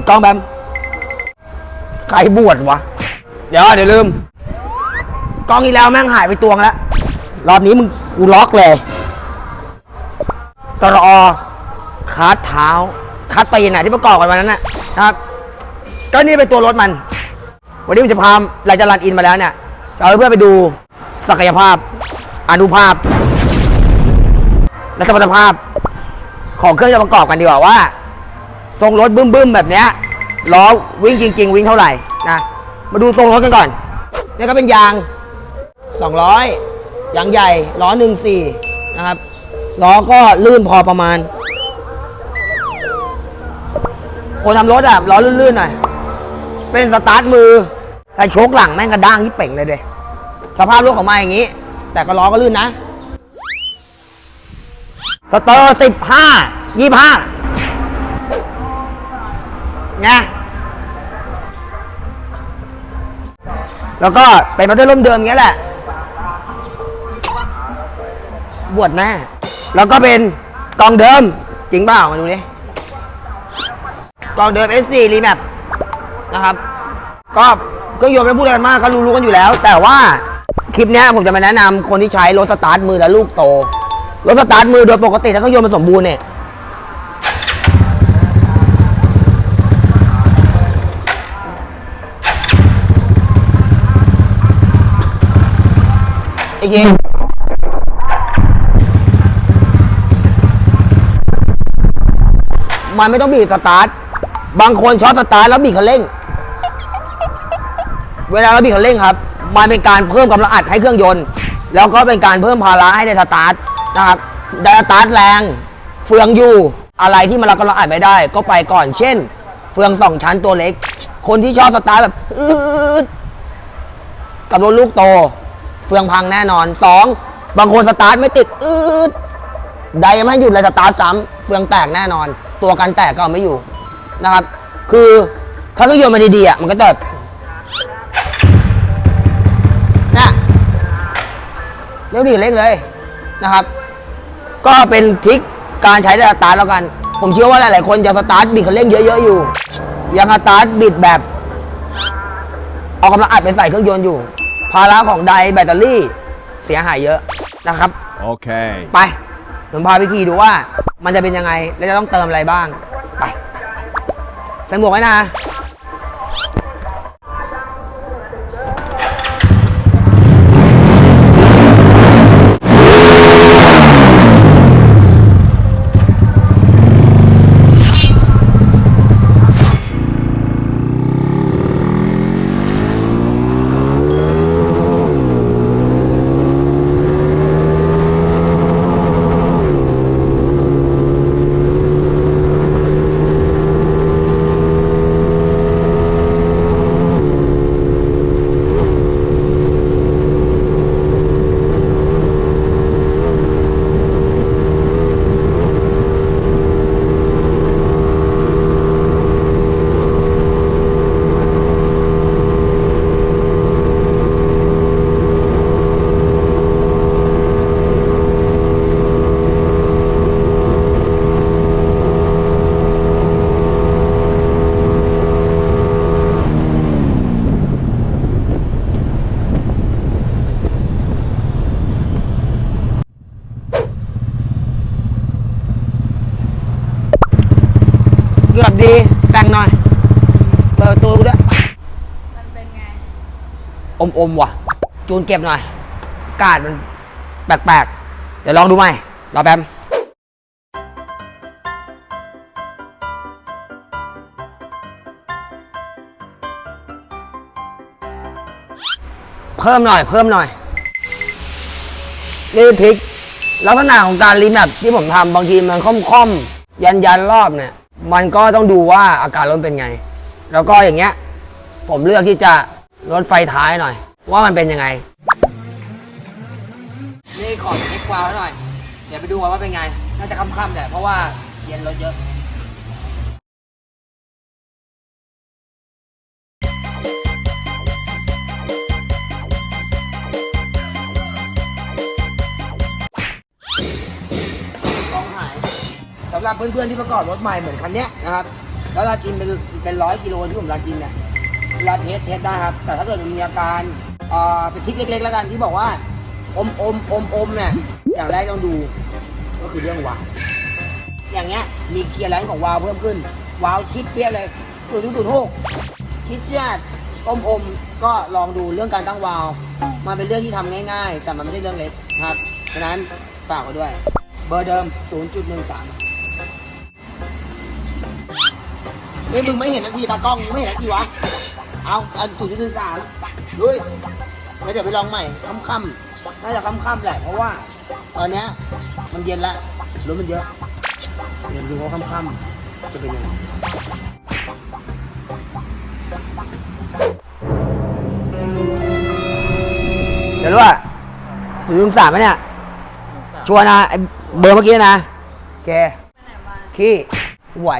ติดกล้องแบมใครบวชวะ เดี๋ยวเดี๋ยวลืม กล้องอีแล้วแม่งหายไปตัวงแล้ว รอบนี้มึงกูล็อกเลยตรอคัดเท้า คัดตีนน่ะที่ประกอบกันวันนั้นน่ะครับ ก็นี่เป็นตัวรถมัน วันนี้ผมจะพาเราจะรันอินมาแล้วเนี่ยเราเพื่อไปดูศักยภาพ อนุภาพ และสมรรถภาพของเครื่องจะประกอบกันดีกว่าว่า ทรงรถบึ้มๆแบบเนี้ยล้อวิ่งจริง ๆ วิ่งเท่าไหร่นะมาดูทรงรถกันก่อนนี่ก็เป็นยาง 200ยางใหญ่ล้อ14นะครับล้อก็ลื่นพอประมาณคนทำรถอะล้อลื่นๆหน่อยเป็นสตาร์ทมือถ้าโชกหลังแม่งกระด้างที่เป่งเลยเดยสภาพรถของมาอย่างนี้ แต่ก็ล้อก็ลื่นนะ สเตอร์สิบห้ายี่ห้า ไงแล้วก็เป็นมาด้วยร่มเดิมอย่างเงี้ยแหละ บวชแน่แล้วก็เป็นกองเดิม จริงเปล่ามาดูดิกองเดิม S4 Remap นะครับ ก็ก็โยนไม่พูดอะไรกันมากก็รู้ๆกันอยู่แล้ว แต่ว่าคลิปนี้ผมจะมาแนะนำคนที่ใช้รถสตาร์ทมือและลูกโตรถสตาร์ทมือโดยปกติถ้าเครื่องยนต์มันสมบูรณ์เนี่ย อีกทีมันไม่ต้องบีบสตาร์ท บางคนช็อตสตาร์ทแล้วบีบคันเร่ง เวลาเราบีบคันเร่งครับ มันเป็นการเพิ่มกำลังอัดให้เครื่องยนต์ แล้วก็เป็นการเพิ่มภาระให้ในสตาร์ทนะครับได้สตาร์ทแรง เฟืองอยู่ อะไรที่มันเรากำลังอัดไม่ได้ ก็ไปก่อน เช่น เฟืองสองชั้นตัวเล็ก คนที่ชอบสตาร์ทแบบกับรถลูกโต ฟืองพังแน่นอนสองบางคนสตาร์ทไม่ติดอืดไดยังไม่หยุดเลยสตาร์ทซ้ำเฟืองแตกแน่นอน ตัวกันแตกก็ไม่อยู่นะครับ คือถ้าเครื่องยนต์มันดีๆอะมันก็จะนะเร็วดีเล็กเลยนะครับ ก็เป็นทริคการใช้สตาร์ทแล้วกัน ผมเชื่อว่าหลายๆคนจะสตาร์ทบิดคันเร่งเยอะๆอยู่ ยังสตาร์ทบิดแบบ เอากำลังอัดไปใส่เครื่องยนต์อยู่ ภาระของไดแบตเตอรี่เสียหายเยอะนะครับ Okay. ไปผมพาไปขี่ดูว่ามันจะเป็นยังไง และจะต้องเติมอะไรบ้าง ไปใส่หมวกไว้นะ กือบดีแต่งหน่อย เปิดประตูกูด้วยมันเป็นไง อมอมๆว่ะ จูนเก็บหน่อย กาศมันแปลกๆ เดี๋ยวลองดูไหมรอแป๊บเพิ่มหน่อยเพิ่มหน่อย นี่พริก ลักษณะของการรีแมปที่ผมทำบางทีมันค่อมๆ ยันยันๆรอบเนี่ย มันก็ต้องดูว่าอาการรถเป็นไง แล้วก็อย่างเงี้ย ผมเลือกที่จะลดไฟท้ายหน่อย ว่ามันเป็นยังไง นี่ขอเช็ควาล์วหน่อย เดี๋ยวไปดูว่าเป็นไง น่าจะค่ำๆแหละเพราะว่าเย็นรถเยอะ กองหายสำหรับ เพื่อนๆที่ประกอบรถใหม่เหมือนคันเนี้ยนะครับ แล้วลาจินเป็นเป็นร้อยกิโลที่ผมลาจินเนี่ยเวลาเทสเทสได้ครับ แต่ถ้าเกิดมันมีอาการเอ่อเป็นทิกเล็กๆแล้วกันที่บอกว่า อมอมอมอมเนี่ยอย่างแรกต้องดู ก็คือเรื่องวาล์วอย่างเงี้ยมีเกียร์แรงของวาล์วเพิ่มขึ้น วาล์วชิดเปี้ยเลยศูนย์ศูนย์หกชิดเจียดอมอมก็ลองดูเรื่องการตั้งวาล์วมันเป็นเรื่องที่ทำง่าย ๆ แต่มันไม่ใช่เรื่องเล็กครับฉะนั้นฝากไว้ด้วย เบอร์เดิม 0.13 เฮ้ยมึงไม่เห็นนาทีตากล้องมึงไม่เห็นนาทีวะ เอาอันศูนย์จุดสามดูดิแล้วเดี๋ยวไปลองใหม่ค่ำๆน่าจะค่ำๆแหละเพราะว่าตอนเนี้ยมันเย็นแล้วรถมันเยอะเดี๋ยวดูว่าค่ำๆจะเป็นยังไงเดี๋ยวรู้ว่าศูนย์จุดสามไหมเนี่ยชัวร์นะไอ้เบอร์เมื่อกี้นะแกไปไหนมาขี้ไหว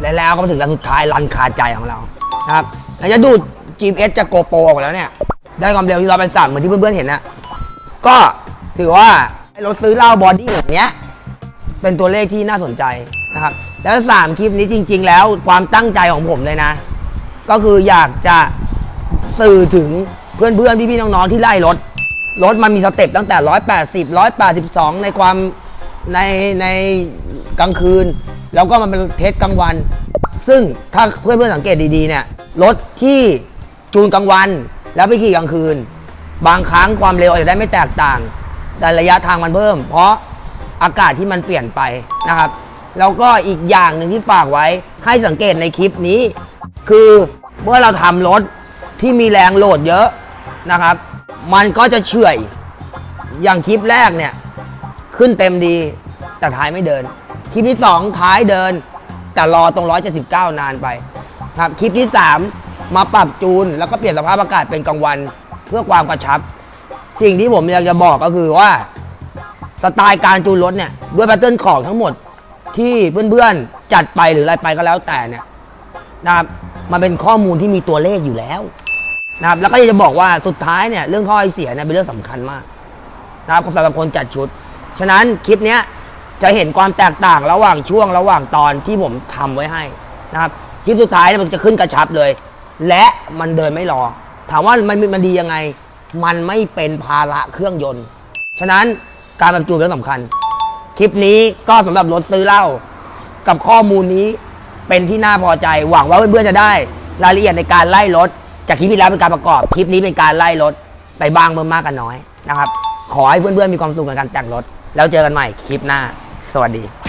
และแล้วก็มาถึงร้านสุดท้ายรันคาใจของเรานะครับเราจะดูด GPS จากโกโปรออกแล้วเนี่ย ได้ความเร็วที่ร้อยเป็นสามเหมือนที่เพื่อนๆเห็นนะก็ถือว่าไอ้รถซื้อเหล้าบอดี้แบบเนี้ยเป็นตัวเลขที่น่าสนใจนะครับ แล้วสามคลิปนี้จริง ๆ แล้วความตั้งใจของผมเลยนะ ก็คืออยากจะสื่อถึงเพื่อนๆ พี่ๆ น้องๆ ที่ไล่รถ รถมันมีสเต็ปตั้งแต่ 180 182 ในความในในกลางคืน แล้วก็มันเป็นเทสกลางวัน ซึ่งถ้าเพื่อนๆสังเกตดีๆเนี่ยรถที่จูนกลางวัน แล้วไปขี่กลางคืน บางครั้งความเร็วอาจจะได้ไม่แตกต่าง แต่ระยะทางมันเพิ่ม เพราะอากาศที่มันเปลี่ยนไปนะครับ แล้วก็อีกอย่างหนึ่งที่ฝากไว้ให้สังเกตในคลิปนี้ คือเมื่อเราทำรถที่มีแรงโหลดเยอะนะครับ มันก็จะเฉื่อยอย่างคลิปแรกเนี่ย ขึ้นเต็มดีแต่ท้ายไม่เดิน คลิปที่2ท้ายเดิน แต่รอตรง 179 นานไปครับคลิปที่ 3 มาปรับจูน แล้วก็เปลี่ยนสภาพอากาศเป็นกลางวันเพื่อความกระชับ สิ่งที่ผมอยากจะบอกก็คือว่าสไตล์การจูนรถเนี่ยด้วยแพทเทิร์นของทั้งหมดที่เพื่อนๆจัดไปหรืออะไรไปก็แล้วแต่เนี่ยนะครับมันเป็นข้อมูลที่มีตัวเลขอยู่แล้วนะครับแล้วก็อยากจะบอกว่าสุดท้ายเนี่ยเรื่องข้อไอเสียเนี่ยเป็นเรื่องสำคัญมากนะครับสำหรับคนจัดชุด ฉะนั้นคลิปเนี้ย จะเห็นความแตกต่างระหว่างช่วงระหว่างตอนที่ผมทำไว้ให้นะครับคลิปสุดท้ายมันจะขึ้นกระชับเลย และมันเดินไม่รอ ถามว่ามันมันดียังไง มันไม่เป็นภาระเครื่องยนต์ ฉะนั้นการบรรจุเป็นเรื่องสำคัญ คลิปนี้ก็สำหรับรถซื้อเหล้ากับข้อมูลนี้เป็นที่น่าพอใจ หวังว่าเพื่อนๆจะได้ รายละเอียดในการไล่รถ จากคลิปที่แล้วเป็นการประกอบคลิปนี้เป็นการไล่รถไปบ้างเพิ่มมากกันน้อยนะครับ ขอให้เพื่อนๆมีความสุขกับการแต่งรถ แล้วเจอกันใหม่คลิปหน้า สวัสดี